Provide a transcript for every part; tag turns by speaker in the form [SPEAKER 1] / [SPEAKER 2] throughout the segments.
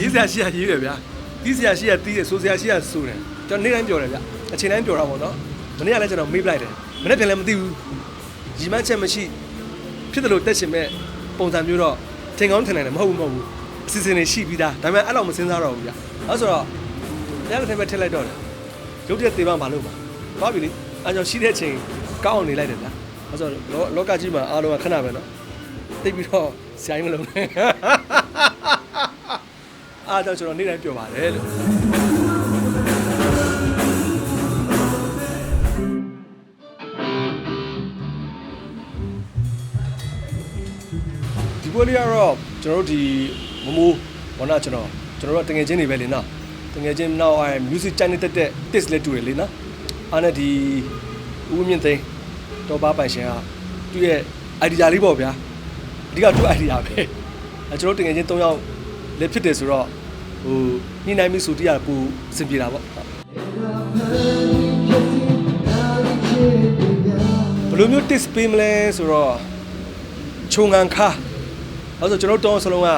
[SPEAKER 1] ရေးစရာရှိရရေးတယ်ဗျာတီးစရာရှိရတီးတယ်ဆိုစရာရှိရဆိုတယ်ကျွန်တော်နေ့တိုင်းပြောတယ်ဗျာအချိန်တိုင်းပြောတာပေါ့နော်မနေ့ကလည်းကျွန်တော်မေးပလိုက်တယ်မနေ့ပြန်လည်းမသိဘူးရီမန်းချက်မရှိဖြစ်တယ်လို့တက်ရှင်မဲ့ပုံစံမျိုးတော့ထင်ကောင်းထင်နိုင်တယ်မဟုတ်ဘူးမဟုတ်ဘူးအစီအစဉ်တွေရှိပြီးသားဒါပေမဲ့အဲ့လောက်မစင်းစားတော့ဘူးဗျာအဲဆိုတော့တရားတစ်ထည့်ပဲထည့်လိုက်တော့တယ်ရုပ်တရက်သေးပါမလို့ပါသွားပြီလေအဲကြောင့်ရှိတဲ့အချိန်ကောင်းအောင်နေလိုက်တယ်ဗျာ အဲဆိုတော့လောလောကကြီးမှာအားလုံးကခဏပဲနော်တိတ်ပြီးတော့ဆရာကြီးမလုံးနဲ့အားတော့ကျွန်တော်နေ့တိုင်းပြောပါတယ်လို့ဒီပွဲလေးကတော့ကျွန်တော်တို့ဒီမမိုးဘောနာကျွန်တော်ကျွန်တော်တို့ကတငယ်ချင်းတွေပဲလေနော်တငယ်ချင်းနောက်အဲ music channel တက်တဲ့ test လည်းတူတယ်လေနော်အားနဲ့ဒီဦးမြင့်သိန်း တော့ပါပိုင်ရှင်ကသူ့ရဲ့ idea လေးပေါ့ဗျာအဓိကသူ့ idea ပဲအဲကျွန်တော်တို့တငယ်ချင်း၃ယောက်လည်းဖြစ်တယ်ဆိုတော့ဟိုညှိနှိုင်းမှုဆိုတရားပူအဆင်ပြေတာပေါ့ဟုတ်ဘယ်လိုမျိုး test ပေးမလဲဆိုတော့ခြုံငံခါအဲဆိုကျွန်တော်တို့တောင်းစလုံးက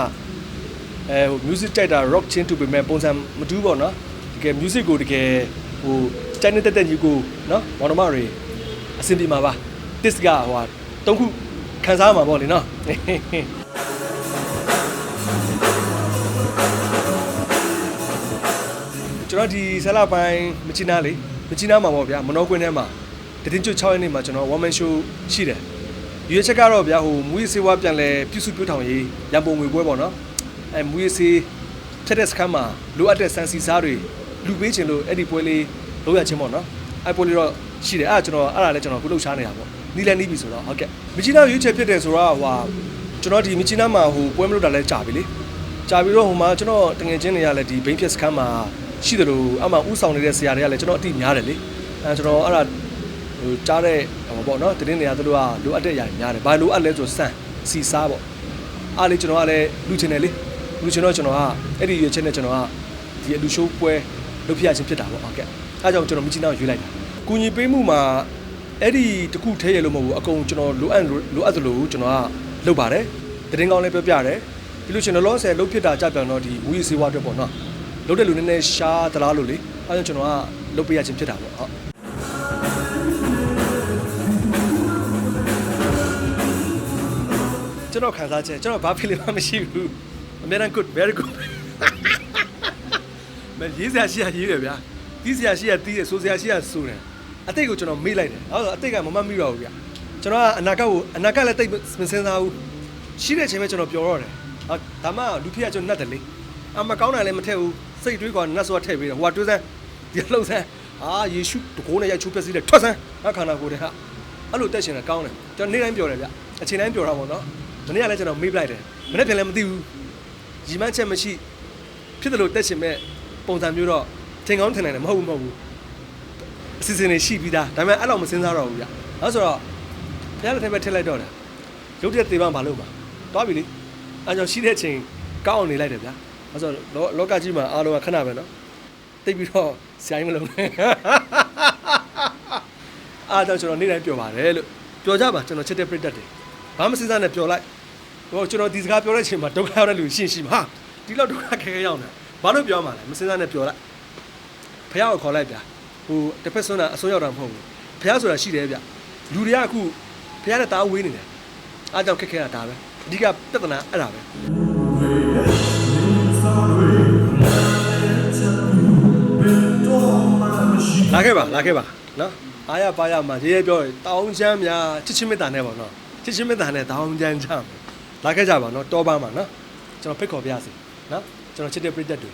[SPEAKER 1] အဲဟို music ကြိုက်တာ rock ချင်းတူပေမဲ့ပုံစံမတူဘူးပေါ့နော်တကယ် music ကိုတကယ်ဟိုကြိုက်နေတဲ့တက်ညီကိုနော်မောင်နှမတွေ အဆင်ပြေမှာပါ test ကဟိုဟာ၃ခုခန်းစားမှာပေါ့လေနော်ကျွန်တော်ဒီဆလာပိုင်းမချီနာလေမချီနာမှာပေါ့ဗျာမနောကွင်းထဲမှာတတင်ကျွတ်6ရက်နေ့မှာကျွန်တော် one man show ရှိတယ်ရွေးချက်ကတော့ဗျာဟိုမူရေးစေးဝါပြန်လဲပြုစုပြုထောင်ရေးရန်ပုံငွေပွဲပေါ့နော်အဲမူရေးစေးဖြတ်တဲ့စခန်းမှာလိုအပ်တဲ့စံစီစားတွေလူပေးခြင်းလို့အဲ့ဒီပွဲလေးလုပ်ရချင်းပေါ့နော်အဲ့ပွဲလေးတော့ ရှိတယ်အဲ့ဒါကျွန်တော်အဲ့ဒါလည်းကျွန်တော်ခုလှုပ်ရှားနေတာပေါ့နီးလည်းနီးပြီဆိုတော့ဟုတ်ကဲ့မချီနာရွေးချက်ဖြစ်တယ်ဆိုတော့ဟိုကျွန်တော်ဒီမချီနာမှာဟိုပွဲမလုပ်တာလဲကြာပြီလေကြာပြီးတော့ဟိုမှာကျွန်တော်တငယ်ချင်းတွေကလည်းဒီဘိန်းဖြစ်စခန်းမှာရှိတယ်လို့အမှဥဆောင်နေတဲ့ဆရာတွေကလည်းကျွန်တော်အတိများတယ်လေအဲကျွန်တော်အဲ့ဒါဟိုကြားတဲ့ဟိုပေါ့နော်တင်းနေရသူတို့ကလိုအပ်တဲ့အရာတွေများတယ်ဘာလိုအပ်လဲဆိုစမ်းစီစားပေါ့အားလေကျွန်တော်ကလည်းလူချင်တယ်လေလူချင်တော့ကျွန်တော်ကအဲ့ဒီရွေးချက်နဲ့ကျွန်တော်ကဒီလူရှိုးပွဲလုပ်ပြရချင်းဖြစ်တာပေါ့ဟုတ်ကဲ့အဲကြောင့်ကျွန်တော်မချီနောက်ရွေးလိုက်တာ ကူညီပေးမှုမှာအဲ့ဒီတခုထဲရလို့မဟုတ်ဘူးအကုန်ကျွန်တော်လိုအပ်လိုအပ်သလိုကျွန်တော်ကလုပ်ပါတယ်တရင်ကောင်းလေးပြောပြတယ်ပြီးလို့ကျွန်တော်လောဆယ်လုပ်ဖြစ်တာကြပြန်တော့ဒီမူရီစေဝါအတွက်ပေါ့နော်လုတ်တဲ့လူနည်းနည်းရှားသလားလို့လေအဲဒါကြောင့်ကျွန်တော်ကလုတ်ပေးရခြင်းဖြစ်တာပေါ့ဟုတ်ကျွန်တော်ခံစားချက်ကျွန်တော်ဘာဖြစ်လဲမှမရှိဘူးအများ good very good မရေးစရာရှိရရေးတယ်ဗျာတီးစရာရှိရတီးတယ်ဆိုစရာရှိရဆိုတယ် အတိတ်ကိုကျွန်တော်မေ့လိုက်တယ်အဲဒါအတိတ်ကမမတ်မိတော့ဘူးဗျာကျွန်တော်ကအနာဂတ်ကိုအနာဂတ်လည်းတိတ်မစင်စားဘူးရှိတဲ့အချိန်မှာကျွန်တော်ပျော်တော့တယ်ဟာဒါမှလူဖြစ်ရကျွန်တော်နှက်တယ်လေအမကောင်းတာလည်းမထည့်ဘူးစိတ်တွေးကနတ်စွာထည့်ပေးတယ်ဟိုကတွေးစမ်းဒီလှုပ်စမ်းအာယေရှုတကိုးနဲ့ရိုက်ချိုးပြက်စီးတယ်ထွက်စမ်းငါခန္ဓာကိုယ်တွေဟာအဲ့လိုတက်ရှင်တာကောင်းတယ်ကျွန်တော်နေ့တိုင်းပြောတယ်ဗျအချိန်တိုင်းပြောတာပေါ့နော်မနေ့ကလည်းကျွန်တော်မေးပလိုက်တယ်မနေ့ပြန်လည်းမသိဘူးရီမန်းချက်မရှိဖြစ်တယ်လို့တက်ရှင်မဲ့ပုံစံမျိုးတော့ထင်ကောင်းထင်နိုင်တယ်မဟုတ်ဘူးမဟုတ်ဘူး အစီအစဉ်တွေရှိပြီးသားဒါပေမဲ့အဲ့လောက်မစဉ်းစားတော့ဘူးဗျ။နောက်ဆိုတော့ဖခင်လက်ထက်ပဲထည့်လိုက်တော့တာ။ရုပ်တရက်တေးပန်းမလုပ်ပါ။သွားပြီလေ။အဲကြောင့်ရှိတဲ့အချိန်ကောက်အောင်နေလိုက်တယ်ဗျာ။အဲဆိုတော့လောကကြီးမှာအားလုံးကခဏပဲနော်။တိတ်ပြီးတော့ဆိုင်မလုံးနဲ့။အားတော့ကျွန်တော်နေ့တိုင်းပြောပါတယ်လို့။ပြောကြပါကျွန်တော်ချစ်တဲ့ပြစ်တတ်တယ်။ဘာမှစဉ်းစားနဲ့ပြောလိုက်။ဟိုကျွန်တော်ဒီစကားပြောတဲ့အချိန်မှာဒုက္ခရောက်တဲ့လူရှင်းရှင်းမှာဒီလောက်ဒုက္ခခဲခဲရောက်နေ။ဘာလို့ပြောမှလဲမစဉ်းစားနဲ့ပြောလိုက်။ဖခင်ကိုခေါ်လိုက်ဗျာ။ ဟိုတစ်ဖက်ဆွမ်းတာအစွန်းရောက်တာမဟုတ်ဘူးဖះဆိုတာရှိတယ်ဗျလူတွေကအခုဖះနဲ့တားဝေးနေတယ်အားကြောင့်ခက်ခဲတာဒါပဲအဓိကပြဿနာအဲ့ဒါပဲလာခဲ့ပါလာခဲ့ပါနော်အားရပါရမှာရေးရဲပြောတယ်တောင်းချမ်းများချစ်ချင်းမေတ္တာနဲ့ပေါ့နော်ချစ်ချင်းမေတ္တာနဲ့တောင်းချမ်းချမ်းလာခဲ့ကြပါနော်တောပန်းမှာနော်ကျွန်တော်ဖိတ်ခေါ်ပြရစီနော်ကျွန်တော်ချစ်တဲ့ပရိသတ်တွေ